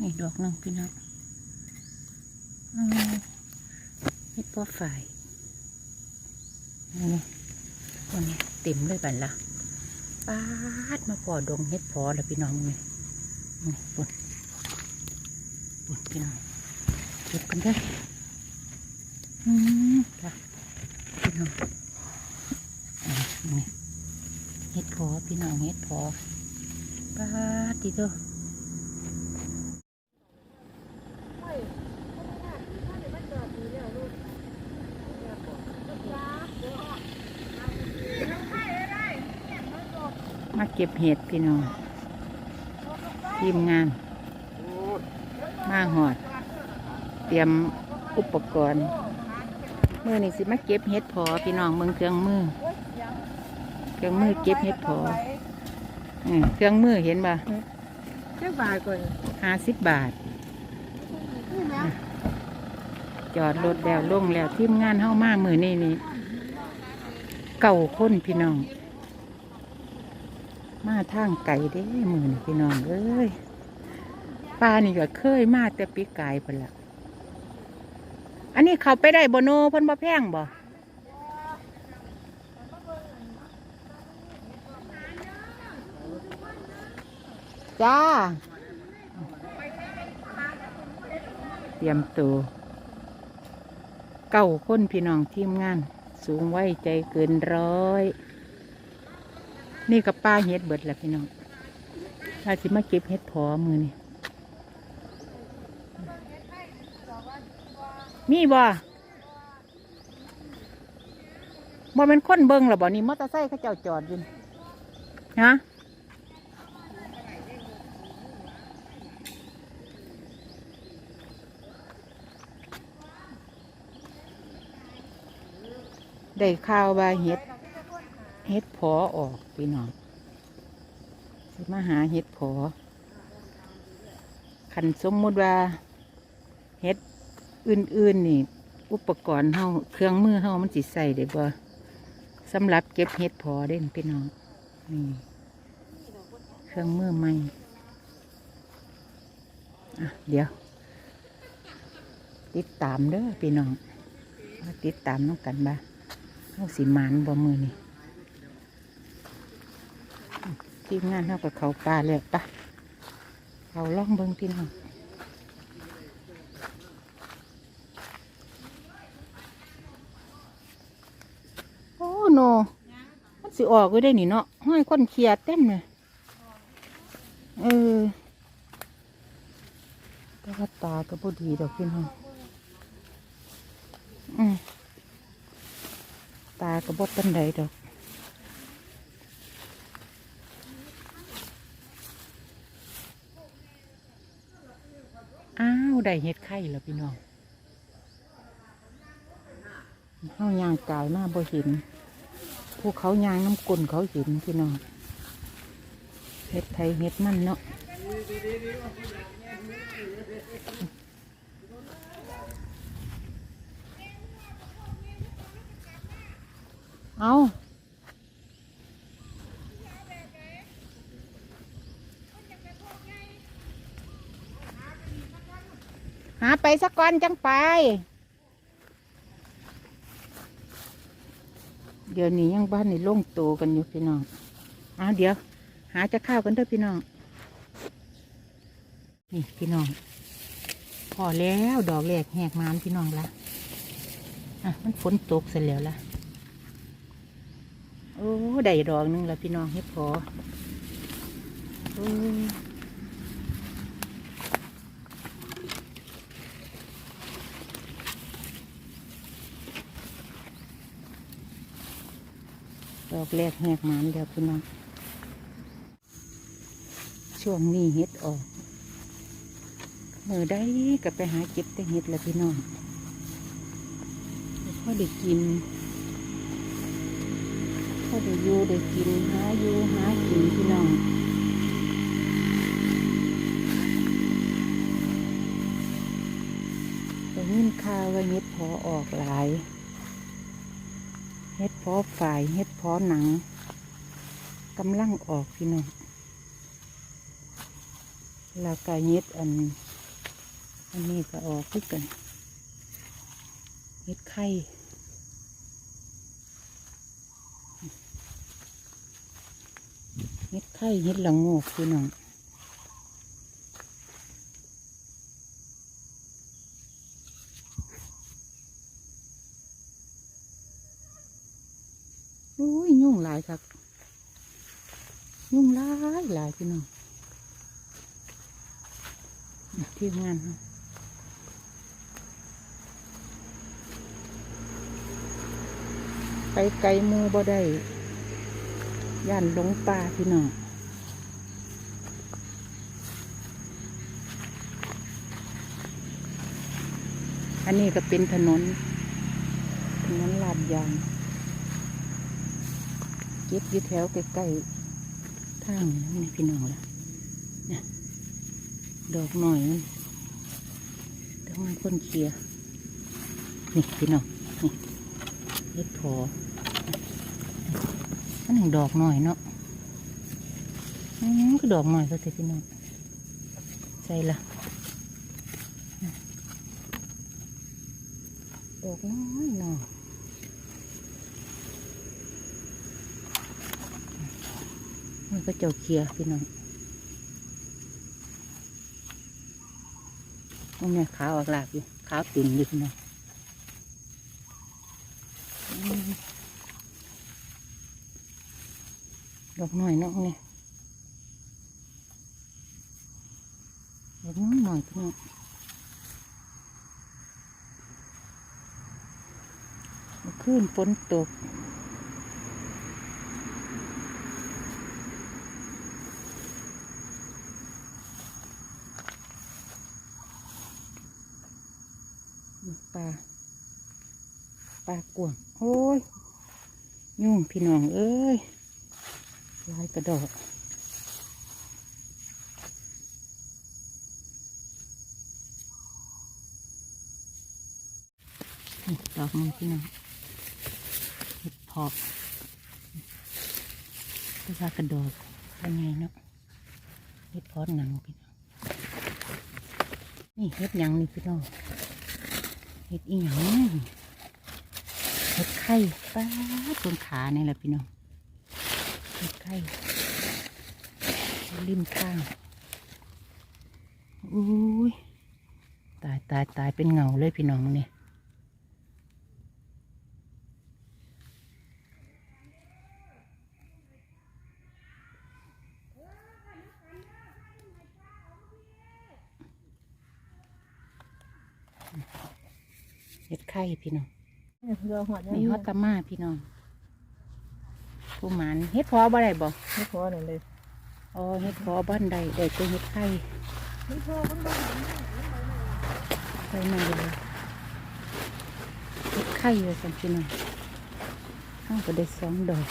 นี่ดอกนึงพี่น้องเฮ็ดพ่อฝ่ายนี่วันนี้เต็มเลยบันละปาดมาพอดงเฮ็ดพอแล้วพี่น้องนี่นี่ปุ่นปุ่นพี่น้องเก็บกันเด้ออืมค่ะพี่น้องนี่เฮ็ดพอพี่น้องเฮ็ดพอปาดดีเด้อ มาเก็บเห็ดพี่น้องทีมงาน มาหอด เตรียมอุปกรณ์มือนี่สิมาเก็บเห็ดพอพี่น้องเมืองเครื่องมือ เครื่องมือเก็บเห็ดพออืมเครื่องมือเห็นบ่เจ้าบาทก่อนห้าสิบบาทนี่แม่จอดรถแล้วลงแล้วทีมงานเฮ้ามามือนี่นี่เก่าคนพี่น้อง มาทางไก่เด้มือนี่พี่น้องเอ้ยป้านี่ก็เคยมาแต่ปีกายไปละอันนี้เขาไปได้บโนเพิ่นบ่แพงบ่จ้า เตรียมตัวเก้าคนพี่น้องทีมงาน สูงไว้ใจเกินร้อย นี่กับป้าเฮ็ดเบิดแหละพี่น้องถ้าสิมาเก็บเฮ็ดพอมือนี่มีบ่บ่เป็นคนเบิ่งหรอบ่นี่มอเตอร์ไซค์เขาเจ้าจอดอยู่นี่ฮะได้ข่าวว่าเฮ็ด เฮ็ดพอออกพี่น้องสิมาหาเฮ็ดพอขันสมมุติว่าเฮ็ดอื่นๆนี่ อุปกรณ์เฮาเครื่องมือเฮามันสิใส่ได้บ่สำหรับเก็บเฮ็ดพอเด่นพี่น้องนี่เครื่องมือใหม่อะเดี๋ยว ติดตามเด้อพี่น้องติดตามน้องกันบ้าเฮาสิมานบ่มือนี่ ทีมงานเท่ากับเขาปลาเลยปะเขาล่องเบิ้งพี่น้องโอ้โนมันสิออกก็ได้นี่เนาะห้อยคนเคลียเต็มเลยเออแต่ว่าตาก็พอดีดอกพี่น้องอืมตาก็บปันใดดอก อ้าวได้เห็ดไข่แล้วพี่น้องเฮายางกายมาบ่เห็นพวกเขายางน้ำกลนเขาเห็นพี่น้องเห็ดไทยเห็ดมันเนาะเอา หาไปสักก่อนจังไป เดี๋ยวนี้ยังบ้านนี่ล่งโตกันอยู่พี่น้องเอาเดี๋ยว หาจะข้าวกันเด้อพี่น้อง นี่พี่น้อง พอแล้วดอกแรกแหกมามพี่น้องละอะมันฝนตกเสร็จแล้วละโอ้ได้ดอกหนึงแล้วพี่น้องให้พอโอ้ ดอกแรกแหกมามเดี๋ยวพี่น้องช่วงนี้เห็ดออกมือได้ก็ไปหาเก็บแต่เห็ดแหละพี่น้องพอได้กินพอได้อยู่ได้กินหาอยู่หากินพี่น้องแต่ยินข่าวว่าเห็ดพอออกหลาย เห็ดพอฝ่ายเห็ดพอหนังกำลังออกพี่น้องแล้วก็เห็ดอัน อันนี้ก็ออกคือกันเห็ดไข่เห็ดไข่เห็ดละโงกพี่น้อง อุ้ยยุ่งหลายครับยุ่งหลายหลายพี่น้องทีมงานเราไปไกลหมูบ่ได้ย่านหลงป่าพี่น้องอันนี้ก็เป็นถนน ถนนลาดยาง เก็บอยู่แถวใกล้ๆทางนี่พี่น้องละเนี่ยดอกหน่อยมันต้องให้คนเคลียนี่พี่น้องนี่เล็ดพออันหนึ่งดอกหน่อยเนาะอืมก็ดอกหน่อยก็เถอะพี่น้องใส่ละดอกน้อยหน่อย มัน ก็เจ้าเคลียร์พี่น้องตรงนี้ขาวออกลากอยู่ขาวติ่งอยู่พี่น้องดอกหน่อยเนาะนี่ดอกน้อยหน่อยพี่น้องเมื่นฝนตก ปลาปลากวงโอ้ยยุ่งพี่น้องเอ้ยลายกระดอกดอกมือพี่น้องเห็ดพอกก็ว่ากระดอกเป็นไงเนาะเห็ดพอหนังพี่น้องนี่เห็ดยังนี่พี่น้อง เห็ดอีหยังเห็ดไข่ป้าต้นขาเนี่ยแหละพี่น้องเห็ดไข่ริมข้างอุ้ยตายตายตายเป็นเงาเลยพี่น้องเนี่ย เห็ดไข่พี่น้องเราหัวมีฮอตตามาพี่น้องผู้หมันเฮ็ดพอบ่ได้บ่ไม่พอหน่อยเลยอ๋อเฮ็ดพอบ้านใดได้แต่เฮ็ดไข่ไม่พอมันบ้าไปมาเลยเฮ็ดไข่เลยสันพี่น้องข้างก็ได้สองดอก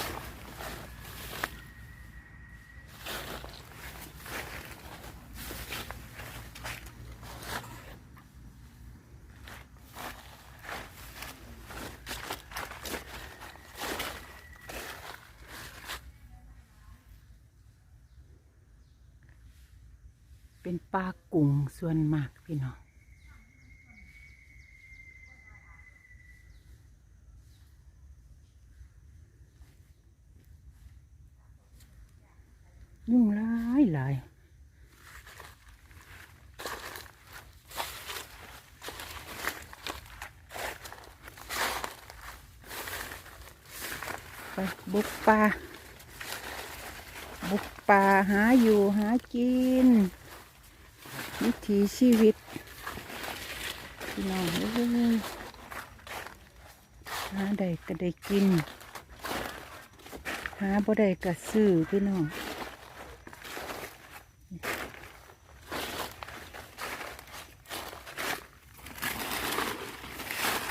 เป็นปลากุ้งส่วนมากพี่น้องยุ่งหลายหลายไปบุกป่าบุกป่าหาอยู่หากิน วิถีชีวิตพี่น้องเอ้ยหาได้ก็ได้กิน หาบ่ได้ก็ซื้อพี่น้อง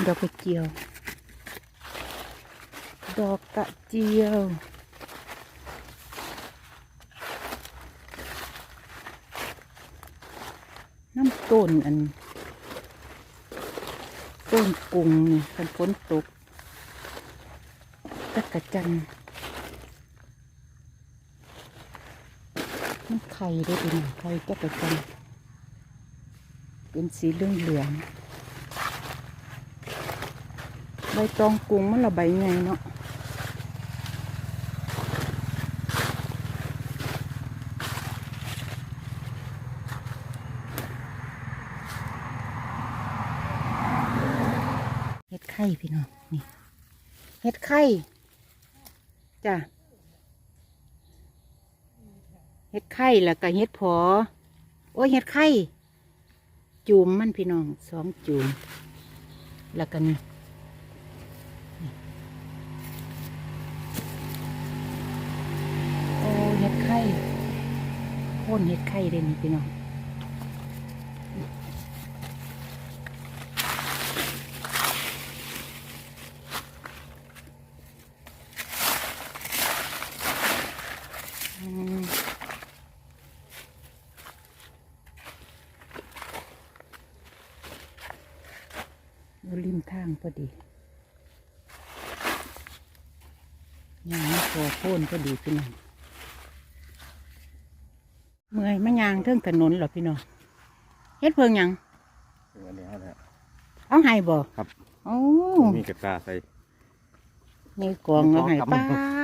ดอกกระเจียว ดอกกระเจียว น้ำ ต้นอัน ต้นกุ้งนี่คันฝนตกตะกะจันมันไข่ได้เป็นไข่ตะกะจันเป็นสีเหลืองเหลืองใบตองกุ้งมันละใบไงเนาะเฮ็ดไข่ พี่น้องนี่เฮ็ดไข่จ้ะเฮ็ดไข่แล้วก็เฮ็ดพอโอ้ยเฮ็ดไข่จูมมันพี่น้องสองจูมแล้วกันโอ้เห็ดไข่โค่นเห็ดไข่เลยนี่พี่น้องอืม อยู่ริมทางพอดียางไม่พอ โค่นพอดีพี่น้องเมื่อยมายางเทิงถนนเหรอพี่น้องเฮ็ดเพิงหยังถึงอันนี้เขาแล้วเอาให้บ่ครับ โอ้มีกระตาใส่นี่กองเอาให้มีกองครับป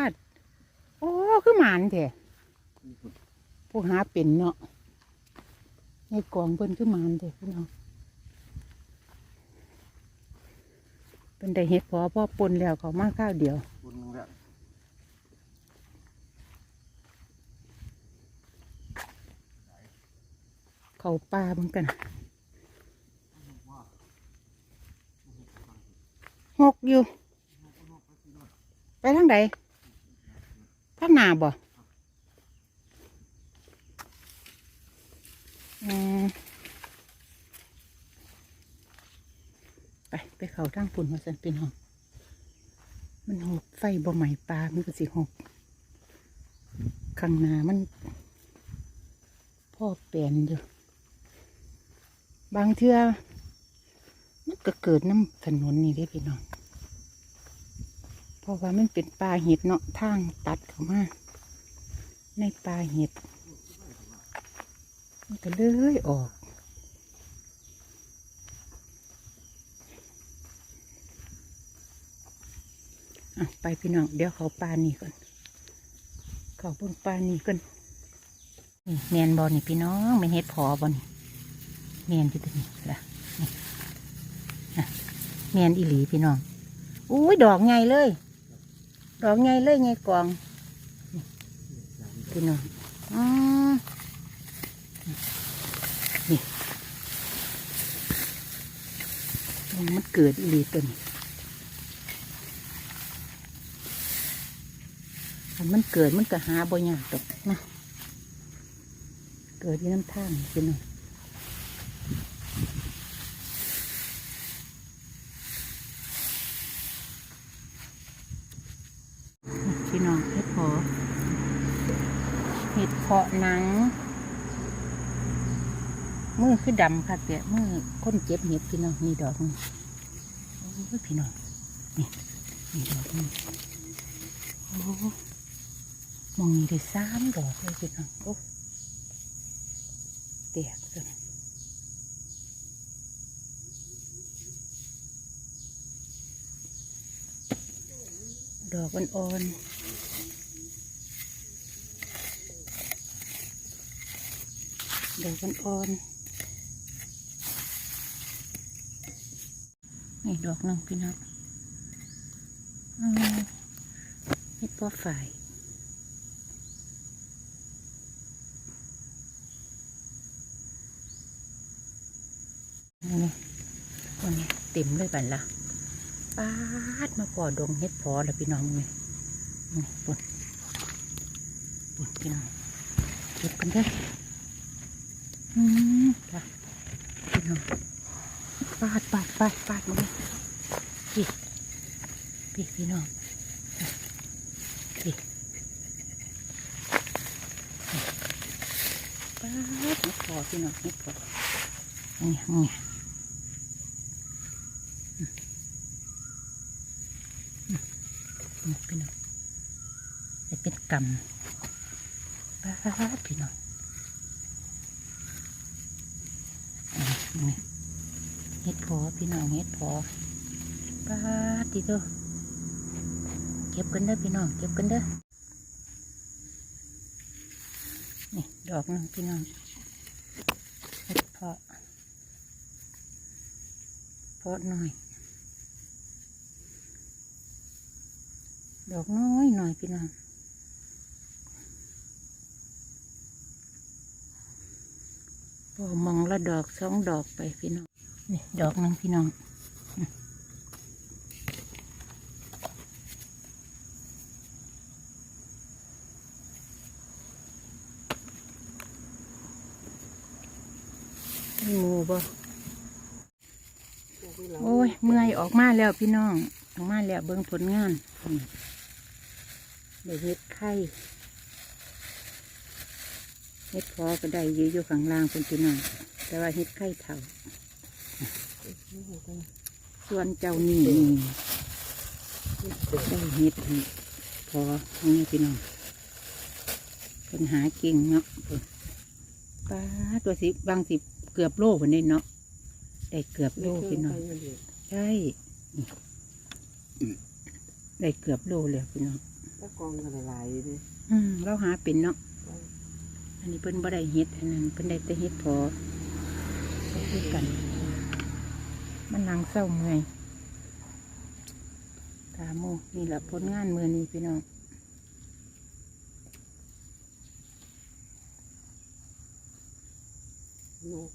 าด โอ้คือหมานแท้ผู้หาเป็นเนาะนี่กองเพิ่นคือหมานแท้พี่น้องเป็นได้เฮ็ดพอพ่อปนแล้วเขามาข้าวเดียวบุญแล้ว เขาปลาเหมือนกันหกอยู่ ไปทางใดทางหนาบ่ไปไปเขาทางปุ่นมาสันเป็นหองมันหกไฟบ่ใหม่ปลามันก็สิหกข้างหน้ามันพ่อเปลี่ยนอยู่ บางเทื่อมันก็เกิดน้ำถนนนี่ได้พี่น้อง เพราะว่ามันเป็นป่าเห็ดเนาะทางตัดเข้ามา ในป่าเห็ด มันก็เลยออกอะไปพี่น้อง เดี๋ยวเขาป่านี่ก่อน เขาบิ่งป่านี่ก่อนนี่แมนบอลนี่พี่น้องแมนเฮ็ดพอบอนี่ แมนอยู่ตรงนี้ละนี่นะแมนอีหลีพี่น้องอุ้ยดอกไงเลย ดอกไงเลยไงกองพี่น้องอืมนี่มันเกิดอีหลีตัวนี้มันเกิดมันก็หาบ่ยากตกนะเกิดที่น้ำทางพี่น้องนี่พี่น้องเห็ดเพอเห็ดเพาะหนัง มือคือดำค่ะเปียมือคนเจ็บเห็ดพี่น้องนี่ดอกนี่โอ้ยพี่น้องนี่นี่ดอกนี่โอ้มองนี่ได้สามดอกเลยพี่น้องโอ้แตกจังดอกอ่อนๆ ดอกอ่อนๆนี่ดอกนึงพี่น้องอืมเห็ดพ่อฝ่ายนี่วันนี้เต็มเลยบันละปาดมาพอดงเฮ็ดพอแล้วพี่น้องนี่นี่ปุ่นปุ่นพี่น้องเก็บกันเด้อ อืมจ้ะพี่น้องปาดปาดปาดปาดมาเลยพี่พี่พี่น้องพี่ปาดไมาพอพี่น้องเฮ็ดพอนี่นี่พี่น้องเป็นกำป้าดพี่น้องอันนี้ นี่ เฮ็ดพอพี่น้องเฮ็ดพอปาดติโตเก็บกันเด้อพี่น้องเก็บกันเด้อนี่ดอกนึงพี่น้องเฮ็ดพาะเพาะหน่อยดอกน้อยหน่อยพี่น้อง พอมองละดอกสองดอกไปพี่น้องนี่ดอกหนึงพี่น้องหมูบ่โอ้ย เมื่อยออกมาแล้วพี่น้อง ออกมาแล้วเบิ่งผลงานอืมได้เฮ็ดไข่ เฮ็ดพอก็ได้อยือยู่ข้างล่างเป็นพี่น้องแต่ว่าเฮ็ดไข่เท่า ส่วนเจ้านี่นี่ได้เฮ็ดให้พอนี่พี่น้องปัญหาเก่งเนาะเพิ่นป้าตัวสิบางสิเกือบโลคนนี้เนาะได้เกือบโลพี่น้องใช่นี่ได้เกือบโลเลยพี่น้องถ้ากองกันหลายๆดิอืมเราหาเป็นเนาะ อันนี้เพิ่นบ่ได้เฮ็ดอันนั้นเพิ่นได้แต่เฮ็ดพอคือกัน มันนางเศร้าเมื่อยตาโมนี่แหละผลงานมือนี้พี่น้องโลก